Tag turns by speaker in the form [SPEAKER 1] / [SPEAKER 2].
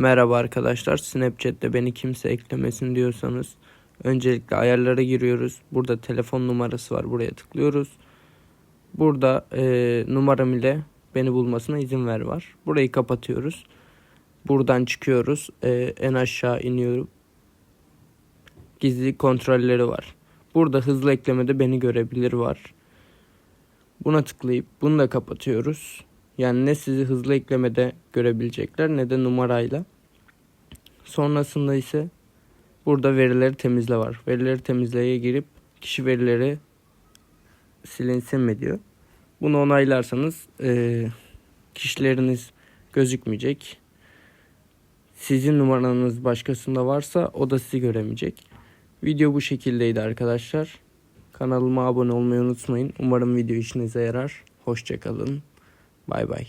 [SPEAKER 1] Merhaba arkadaşlar. Snapchat'te beni kimse eklemesin diyorsanız öncelikle ayarlara giriyoruz. Burada telefon numarası var. Buraya tıklıyoruz. Burada e, numaram ile beni bulmasına izin ver var. Burayı kapatıyoruz. Buradan çıkıyoruz. E, en aşağı iniyorum. Gizli kontrolleri var. Burada hızlı eklemede beni görebilir var. Buna tıklayıp bunu da kapatıyoruz. Yani ne sizi hızlı eklemede görebilecekler ne de numarayla. Sonrasında ise burada verileri temizle var. Verileri temizleye girip kişi verileri silinsin mi diyor. Bunu onaylarsanız eee, kişileriniz gözükmeyecek. Sizin numaranız başkasında varsa o da sizi göremeyecek. Video bu şekildeydi arkadaşlar. Kanalıma abone olmayı unutmayın. Umarım video işinize yarar. Hoşçakalın. Bye bye.